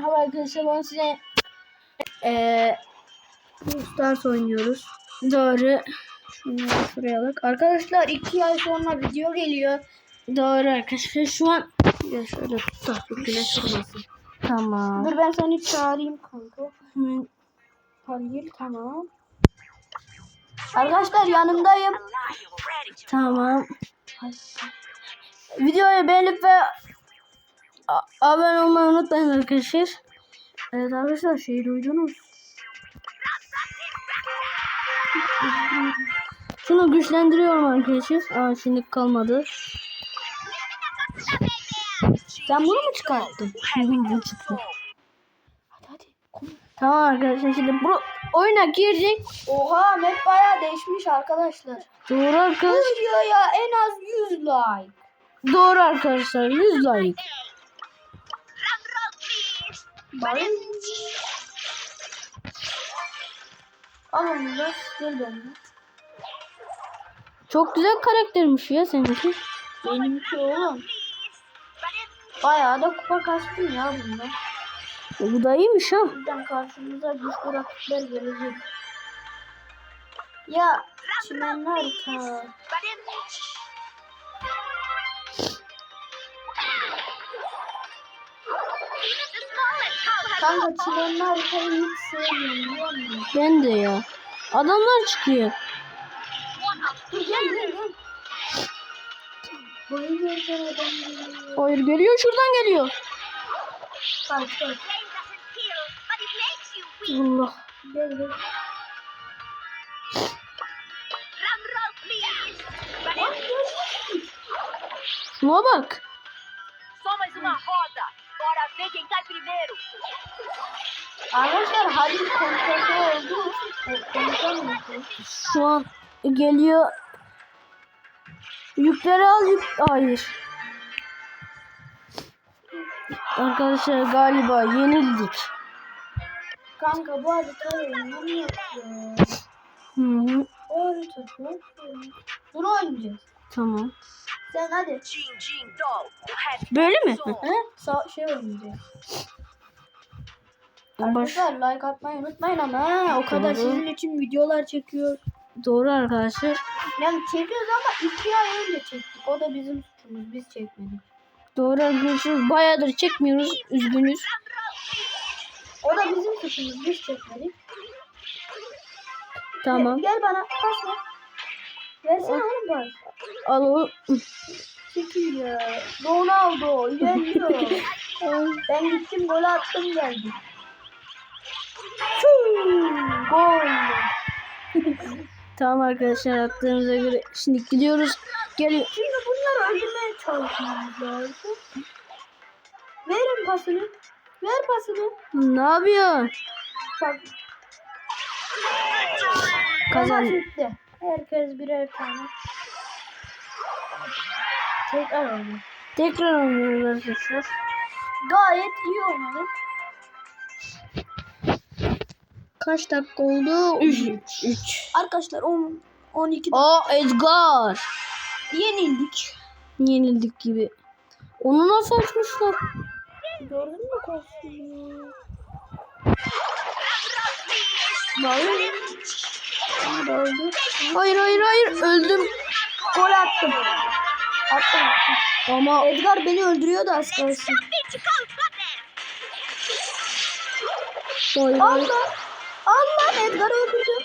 merhaba arkadaşlar ben size eee Stars oynuyoruz. doğru Şunları şuraya bak. arkadaşlar iki ay sonra video geliyor doğru arkadaşlar şu an Ya şöyle tut da bu güneş vurmasın. tamam Dur ben seni çağırayım kanka. Hı, Halil tamam. Arkadaşlar yanımdayım. tamam videoyu beğenip ve abone olmayı unutmayın arkadaşlar evet arkadaşlar şeyi duydunuz şunu güçlendiriyorum arkadaşlar Aa şimdi kalmadı Sen bunu mu çıkarttın? Bu çıktı. Hadi hadi. Tamam arkadaşlar şimdi bu oyuna girecek. Oha map bayağı değişmiş arkadaşlar. Doğru arkadaşlar. videoya en az 100 like. Doğru arkadaşlar 100 like. Bari. Al onu da gel benimle. Çok güzel karaktermiş ya seninki. Benimki oğlum. Bayağı da kupa kastım ya bunda. E, Bu da iyiymiş ha. Buradan karşımıza güçlü rakipler gelecek. Ya çimenli harita. Kanka çimenli haritayı hiç sevmiyorum biliyor musun? Ben de ya. Adamlar çıkıyor. Dur gel gel gel. Hayır geliyor şuradan geliyor. Allah. Gel gel. Şuna bak. Ver quem cai primeiro. Arkadaşlar Halil konuşması oldu. Şu an geliyor. Yükleri al yük. Hayır. Arkadaşlar galiba yenildik. Kanka bu haritayı oynamıyor ya. Hı -hı. O harita çok iyi. Bunu oynayacağız. Tamam. Sen hadi. Böyle mi? He? Sa şey oynayacağız. Baş... Arkadaşlar like atmayı unutmayın ama ha, o kadar Doğru. sizin için videolar çekiyor. Doğru arkadaşlar. Yani çekiyoruz ama iki ay önce çektik. O da bizim suçumuz. Biz çekmedik. Doğru arkadaşlar. Bayağıdır çekmiyoruz. Üzgünüz. O da bizim suçumuz. Biz çekmedik. Tamam. Gel, gel bana. Pas ver. Versene oğlum pas. Al o. Çekil ya. Ronaldo ilerliyor. ben gittim gol attım geldim. Fuu, Gol. Tamam arkadaşlar attığımıza göre şimdi gidiyoruz. Geliyor. Şimdi bunları öldürmeye çalışmamız lazım. Verin pasını. Ver pasını. Ne yapıyor? Bak. Kazan. Bitti. Herkes birer tane. Tekrar oynuyor. Tekrar oynuyoruz arkadaşlar. Gayet iyi oynadık. Kaç dakika oldu? 3. Arkadaşlar 10 12 Aa Edgar. yenildik. Yenildik gibi. Onu nasıl açmışlar? Gördün mü kostümü? Böyle. Hadi öldü. Hayır hayır hayır öldüm. Gol attım. Attım. Ama Edgar beni öldürüyordu az kalsın. Allah. Allah Edgar öldürdü.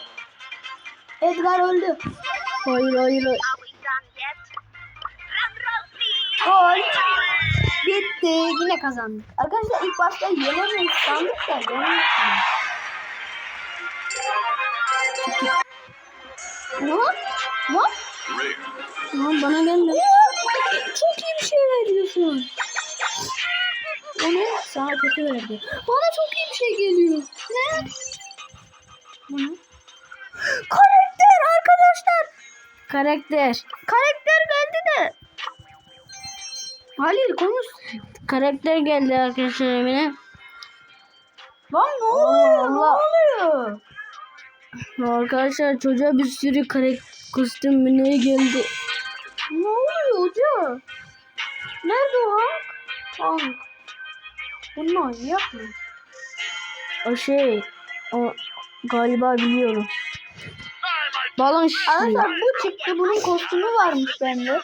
Edgar öldü. Hayır hayır. hayır. Gol. Bitti. Yine kazandık. Arkadaşlar ilk başta yenemeyiz sandık da yenemeyiz. Ne? Ne? Tamam bana gelme. Çok iyi bir şey veriyorsun. O ne? Sana kötü verdi. Bana çok iyi bir şey geliyor. Ne? Bu ne? Karakter arkadaşlar. Karakter. Karakter geldi de. Halil konuş. Karakter geldi arkadaşlar evine. Lan ne oluyor? Allah. Ne oluyor? Arkadaşlar çocuğa bir sürü karakter kostüm ne geldi. Ne oluyor hoca? Nerede o Hank? Hank. Bununla oynayak mı? O şey o galiba biliyorum. Balon şişiyor. Arkadaşlar bu çıktı. Bunun kostümü varmış bende.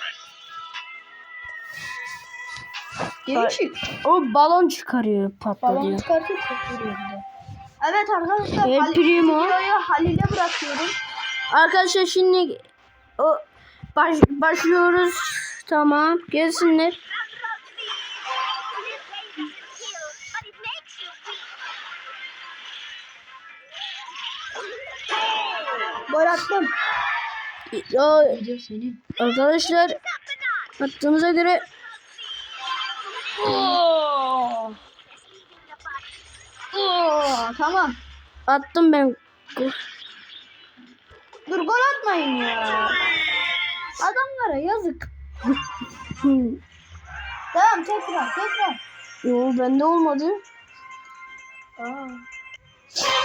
Değişik. O balon çıkarıyor patlatıyor. Balon çıkartıp çok vuruyor bir de. Evet arkadaşlar El Halil, Primo. videoyu Halil'e bırakıyorum. Arkadaşlar şimdi o baş, başlıyoruz. Tamam. Gelsinler. Gol attım. Ya, arkadaşlar attığımıza göre Oo, tamam. attım ben. Dur gol atmayın ya. Adamlara yazık. Tamam tekrar tekrar. Yo bende olmadı. Aa.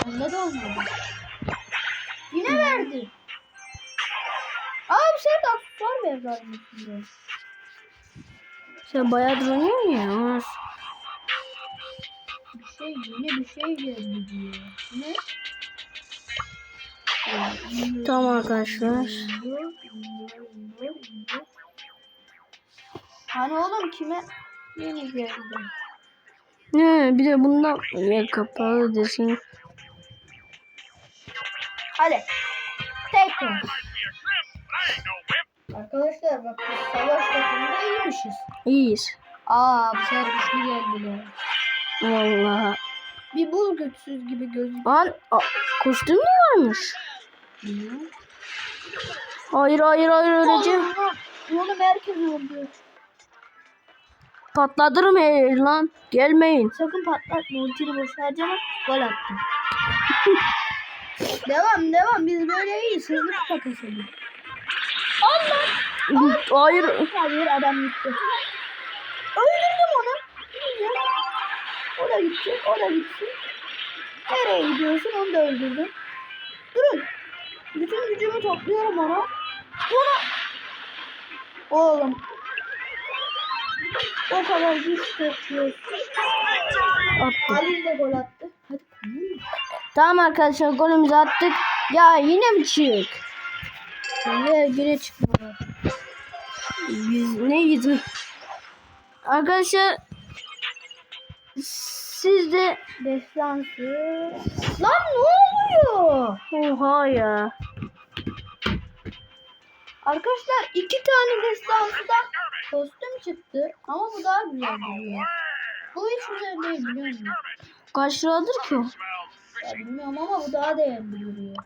Bende de olmadı. Yine verdi. Abi sen de aksesuar zannettim. Sen bayağıdır oynuyorsun ya. Şey yine bir şey geldi diyor. Ne? Tamam arkadaşlar. Hani oğlum kime yeni geldi? Ne bir de bundan ya kapalı desin. Hadi. Tekrar. Arkadaşlar bak savaş takımında iyiymişiz. İyiyiz. Aa bu sefer güçlü geldiler. Vallahi. Bir bul güçsüz gibi gözüküyor. Lan a, kostüm mü varmış? Hayır hayır hayır öleceğim. Oğlum, herkes öldü. Patlatırım her lan. Gelmeyin. Sakın patlatma ultini boş harcama. Gol attım. devam devam biz böyle iyiyiz. Hızlı kupa keselim. Hayır. Hayır adam gitti. O da gitti. O da gitti. Nereye gidiyorsun onu da öldürdüm. Durun. Bütün gücümü topluyorum ona. Ona. Oğlum. O kadar güç topluyorsun. Attım. Halil de gol attı. Hadi. Tamam arkadaşlar golümüzü attık. Ya yine mi çık? Yine yine çıkmadı. Biz neyiz? Arkadaşlar siz de Destansı. Lan ne oluyor? oha ya. Arkadaşlar iki tane destansıdan kostüm çıktı. Ama bu daha güzel duruyor. Bu hiç güzel değil biliyor musun? Kaç liradır ki o? Ya bilmiyorum ama bu daha değerli duruyor.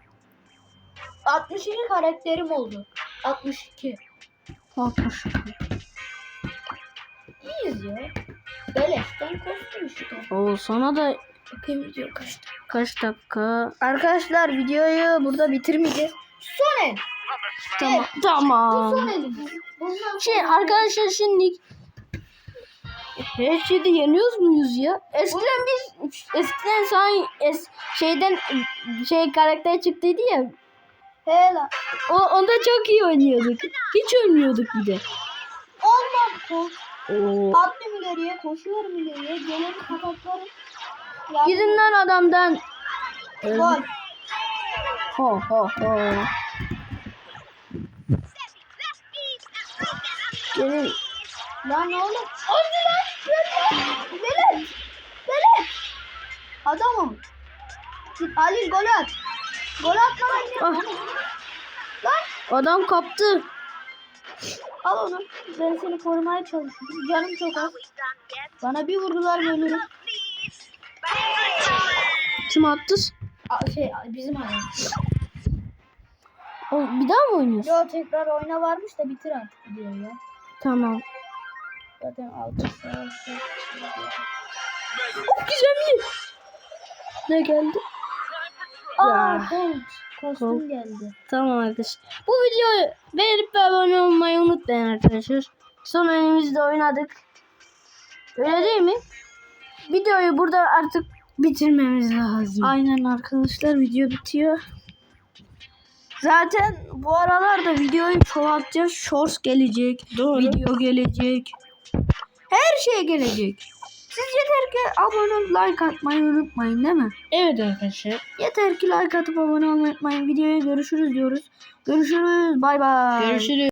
62 karakterim oldu. 62. Altmış. İyiyiz ya. Beleşten kostüm işte. O sana da Bakayım video kaçtı. kaç dakika? Arkadaşlar videoyu burada bitirmeyeceğiz. Son el. Tamam. Bu Tamam. son elimiz. Bundan Şey sonra- arkadaşlar şimdi her şeyde yeniyoruz muyuz ya? Eskiden biz eskiden sen es, şeyden şey karakter çıktıydı ya. He lan. O onda çok iyi oynuyorduk. Hiç ölmüyorduk bir de. Koş. Oo. Atlıyorum ileriye, koşuyorum ileriye. Gelen katakları. Gidin lan adamdan. Gol. Ho ho ho. Gelin. Lan oğlum. Öldü lan. Öldü. Velet. Velet. Adamım. Halil gol at. Gol atmadan gel. Ah. Lan Adam kaptı. Al onu. Ben seni korumaya çalışıyorum. Canım çok az. Bana bir vurdular ölürüm. Kim attı? Şey bizim Halil. O, bir daha mı oynuyorsun? Yo tekrar oyna varmış da bitir artık diyor ya. Tamam. Zaten altı saat. Of güzel Ne geldi? Aa Ya. Kostüm geldi. Tamam arkadaşlar. Bu videoyu beğenip ve abone olmayı unutmayın arkadaşlar. Son oyunumuzda oynadık. Öyle değil mi? Videoyu burada artık bitirmemiz lazım. Aynen arkadaşlar video bitiyor. Zaten bu aralarda videoyu çoğaltacağız. Shorts gelecek. Doğru. Video gelecek. Her şey gelecek. Siz yeter ki abone olup like atmayı unutmayın değil mi? Evet arkadaşlar. Yeter ki like atıp abone olmayı unutmayın. Videoya görüşürüz diyoruz. Görüşürüz. Bay bay. Görüşürüz.